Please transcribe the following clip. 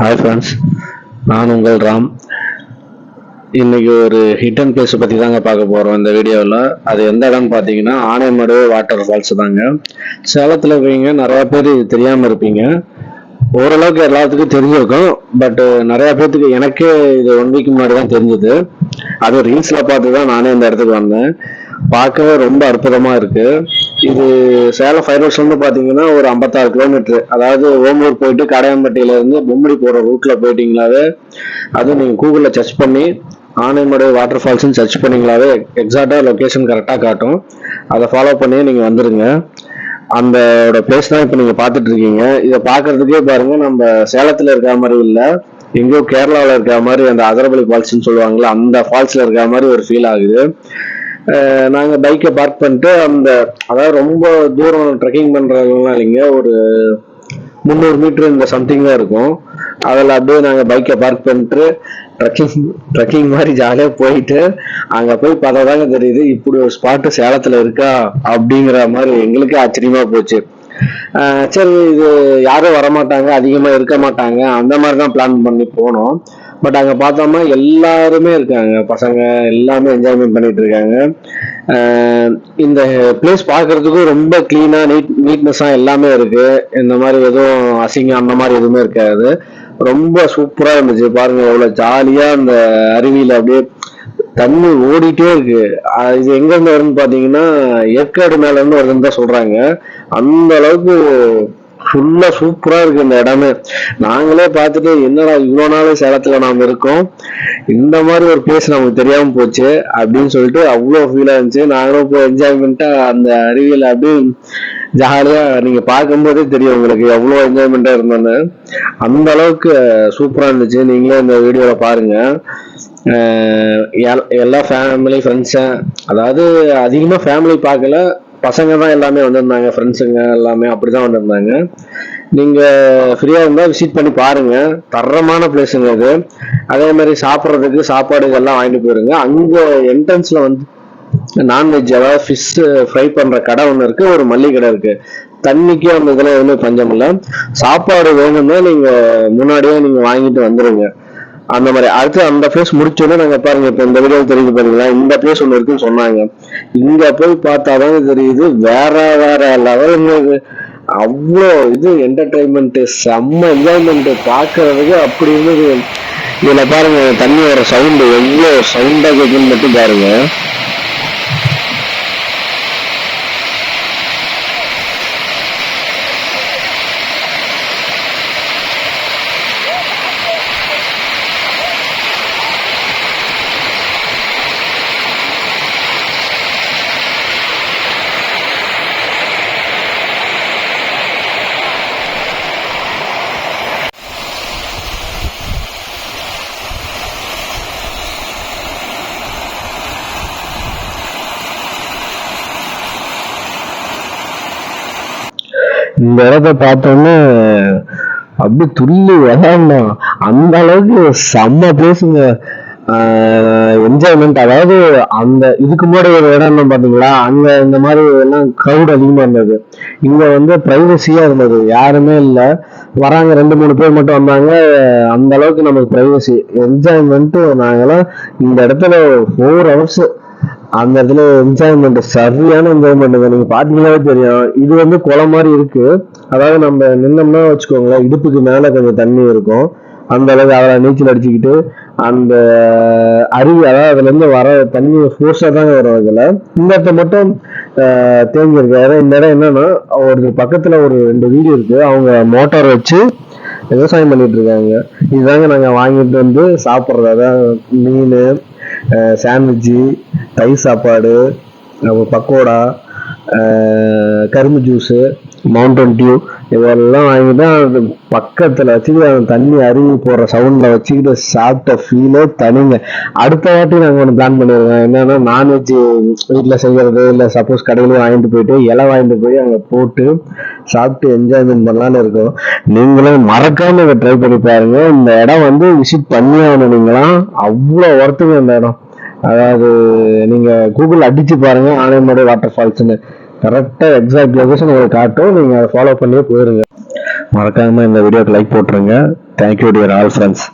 Hi friends நான் உங்கள் ராம். இன்னைக்கு ஒரு ஹிட் அண்ட் பிளேஸ் பற்றி தாங்க பார்க்க போகிறோம் இந்த வீடியோவில் அது எந்த இடம்னு பார்த்தீங்கன்னா ஆனைமடு வாட்டர் ஃபால்ஸ் தாங்க. சேலத்தில் இருக்கீங்க நிறையா பேர் இது தெரியாமல் இருப்பீங்க. ஓரளவுக்கு எல்லாத்துக்கும் தெரிஞ்சிருக்கும். பட் நிறையா பேர்த்துக்கு எனக்கே இது ஒன் வீக் முன்னாடி தான் தெரிஞ்சது. அது ரீல்ஸில் பார்த்து தான் நானே இந்த இடத்துக்கு வந்தேன். பார்க்கவே ரொம்ப அற்புதமாக இருக்குது இது சேலம் ஃபைவ் ரோட்ஸ் வந்து பார்த்தீங்கன்னா ஒரு ஐம்பத்தாறு கிலோமீட்டர் அதாவது ஓமூர் போயிட்டு கடையம்பட்டியில இருந்து பொம்மடி போற ரூட்ல போயிட்டீங்களாவே அது நீங்க கூகுளில் சர்ச் பண்ணி ஆனைமடு வாட்டர் ஃபால்ஸ்னு சர்ச் பண்ணீங்களாவே எக்ஸாக்டா லொக்கேஷன் கரெக்டாக காட்டும். அதை ஃபாலோ பண்ணி நீங்க வந்துருங்க. அந்த பிளேஸ் தான் இப்போ நீங்க பார்த்துட்டு இருக்கீங்க. இதை பார்க்கறதுக்கே பாருங்க நம்ம சேலத்துல இருக்கிற மாதிரி இல்லை எங்கேயோ கேரளாவில் இருக்கிற மாதிரி அந்த அதரபலி ஃபால்ஸ்ன்னு சொல்லுவாங்கல்ல அந்த ஃபால்ஸ்ல இருக்கிற மாதிரி ஒரு ஃபீல் ஆகுது. நாங்கள் பைக்கை பார்க் பண்ணிட்டு அந்த அதாவது ரொம்ப தூரம் ட்ரெக்கிங் பண்ணுறதுலாம் இல்லைங்க. ஒரு முந்நூறு மீட்ரு இந்த சம்திங் தான் இருக்கும். அதில் அப்படியே நாங்கள் பைக்கை பார்க் பண்ணிட்டு ட்ரெக்கிங் ட்ரெக்கிங் மாதிரி ஜாலியாக போயிட்டு அங்கே போய் பார்த்தா தாங்க தெரியுது இப்படி ஒரு ஸ்பாட்டு சேலத்தில் இருக்கா? அப்படிங்கிற மாதிரி எங்களுக்கே ஆச்சரியமாக போச்சு. சரி இது யாரும் வரமாட்டாங்க அதிகமாக இருக்க மாட்டாங்க அந்த மாதிரி தான் பிளான் பண்ணி போனோம். பட் அங்கே பார்த்தோம்னா எல்லாருமே இருக்காங்க. பசங்க எல்லாமே என்ஜாய்மெண்ட் பண்ணிட்டு இருக்காங்க. இந்த பிளேஸ் பார்க்கறதுக்கும் ரொம்ப க்ளீனா நீட் நீட்னஸாக எல்லாமே இருக்கு. இந்த மாதிரி எதுவும் அசிங்கம் அந்த மாதிரி எதுவுமே இருக்காது. ரொம்ப சூப்பரா இருந்துச்சு. பாருங்க எவ்வளவு ஜாலியா அந்த அருவியில அப்படியே தண்ணி ஓடிட்டே இருக்கு. இது எங்க இருந்து வருதுன்னு பாத்தீங்கன்னா ஏற்காடு மேல இருந்து வருதுன்னு தான் சொல்றாங்க. அந்த அளவுக்கு ஃபுல்லா சூப்பரா இருக்கு இந்த இடமே. நாங்களே பார்த்துட்டு என்னடா இவ்வளோ நாள் சேலத்துல நாம இருக்கோம்? இந்த மாதிரி ஒரு பிளேஸ் நமக்கு தெரியாம போச்சு அப்படின்னு சொல்லிட்டு அவ்வளோ ஃபீல் இருந்துச்சு. நாங்களும் போய் என்ஜாய்மெண்ட்டா அந்த அறிவியல் அப்படியே ஜாலியா நீங்க பார்க்கும்போதே தெரியும் உங்களுக்கு எவ்வளோ என்ஜாய்மெண்டா இருந்தோன்னு. அந்த அளவுக்கு சூப்பரா இருந்துச்சு. நீங்களே இந்த வீடியோல பாருங்க. எல்லா ஃபேமிலி ஃப்ரெண்ட்ஸு அதாவது அதிகமாக ஃபேமிலி பார்க்கல. பசங்க தான் எல்லாமே வந்திருந்தாங்க ஃப்ரெண்ட்ஸுங்க எல்லாமே அப்படி தான் வந்திருந்தாங்க நீங்கள் ஃப்ரீயாக இருந்தால் விசிட் பண்ணி பாருங்கள் தரமான பிளேஸுங்க இது. அதே மாதிரி சாப்பிட்றதுக்கு சாப்பாடு இதெல்லாம் வாங்கிட்டு போயிருங்க. அங்கே என்ட்ரன்ஸில் வந்து நான்வெஜ் அதாவது ஃபிஷ் ஃப்ரை பண்ணுற கடை ஒன்று இருக்குது ஒரு மல்லிகை கடை இருக்குது தண்ணிக்கு அந்த இதெல்லாம் எதுவுமே பஞ்சம் இல்லை. சாப்பாடு வேணும்னா நீங்கள் முன்னாடியே நீங்கள் வாங்கிட்டு வந்துடுங்க அந்த மாதிரி. அடுத்து அந்த பிளேஸ் முடிச்சோடனே நாங்க பாருங்க இப்ப இந்த வீடியோ தெரியுது பாருங்களா இந்த பிளேஸ் ஒன்று இருக்குன்னு சொன்னாங்க. இங்க போய் பார்த்தாதான் தெரியுது. வேற வேற லெவலுங்க அவ்வளோ இது என்டர்டைன்மெண்ட் செம்ம என்ஜாய்மெண்ட் பார்க்கறதுக்கு அப்படி இருந்தது. இதுல பாருங்க தண்ணி வர சவுண்டு எவ்வளோ சவுண்டா கேட்குன்னு மட்டும் பாருங்க. இந்த இடத்த பார்த்தோன்னே அப்படி துள்ளி விளையாடணும். அந்த அளவுக்கு செம்ம பேசுங்க என்ஜாய்மெண்ட் அதாவது அந்த இதுக்கு முன்னாடி ஒரு இடம் என்ன பார்த்தீங்களா? அங்க இந்த மாதிரி எல்லாம் க்ரௌட் அதிகமா இருந்தது. இங்க வந்து பிரைவசியா இருந்தது. யாருமே இல்லை. வராங்க ரெண்டு மூணு பேர் மட்டும் வந்தாங்க. அந்த அளவுக்கு நமக்கு பிரைவசி என்ஜாய்மெண்ட் நாங்கெல்லாம் இந்த இடத்துல ஃபோர் ஹவர்ஸ் அந்த இடத்துல என்ஜாய்மெண்ட் சரியான என்ஜாய்மெண்ட் நீங்க பாத்தீங்கன்னாவே தெரியும். இது வந்து குளம் மாதிரி இருக்கு. அதாவது நம்ம நின்னோம்னா வச்சுக்கோங்களேன் இடுப்புக்கு மேல கொஞ்சம் தண்ணி இருக்கும். அந்த அளவுக்கு அதில் நீச்சல் அடிச்சுக்கிட்டு அந்த அருவி அதாவது அதுல இருந்து வர தண்ணி ஃபோர்ஸாக தாங்க வரும் இதுல இந்த இடத்த மட்டும் ஆஹ், தேங்கியிருக்கு இந்த இடம் என்னன்னா ஒரு பக்கத்துல ஒரு ரெண்டு வீடு இருக்கு. அவங்க மோட்டார் வச்சு விவசாயம் பண்ணிட்டு இருக்காங்க. இதுதாங்க நாங்க வாங்கிட்டு வந்து சாப்பிட்றது. அதான் மீன் சாண்ட்விட்ஜு தயிர் சாப்பாடு பக்கோடா கரும்பு ஜூஸு மவுண்டன் டியூ இதெல்லாம் வாங்கி தான் பக்கத்தில் வச்சுக்கிட்டு அந்த தண்ணி அருவி போடுற சவுண்டில் வச்சுக்கிட்டு சாப்பிட்ட ஃபீலே தனிங்க. அடுத்த வாட்டி நாங்கள் ஒன்று பிளான் பண்ணியிருக்கோம் என்னன்னா நான்வெஜ் வீட்டில் செய்கிறது இல்லை சப்போஸ் கடையில வாங்கிட்டு போயிட்டு இலை வாங்கிட்டு போய் அங்கே போட்டு சாப்பிட்டு என்ஜாய்மெண்ட் பண்ணலான்னு இருக்கோம். நீங்களும் மறக்காம இதை ட்ரை பண்ணி பாருங்க. இந்த இடம் வந்து விசிட் பண்ணி ஆகணும் நீங்களாம் அவ்வளோ ஒர்த்துங்க இந்த இடம். அதாவது நீங்க கூகுள் அடிச்சு பாருங்க. ஆனைமடை வாட்டர் ஃபால்ஸ்னு கரெக்டாக எக்ஸாக்ட் லொக்கேஷன் உங்களுக்கு காட்டும். நீங்கள் அதை ஃபாலோ பண்ணியே போயிருங்க. மறக்காமல் இந்த வீடியோக்கு லைக் போட்டுருங்க. Thank you dear all friends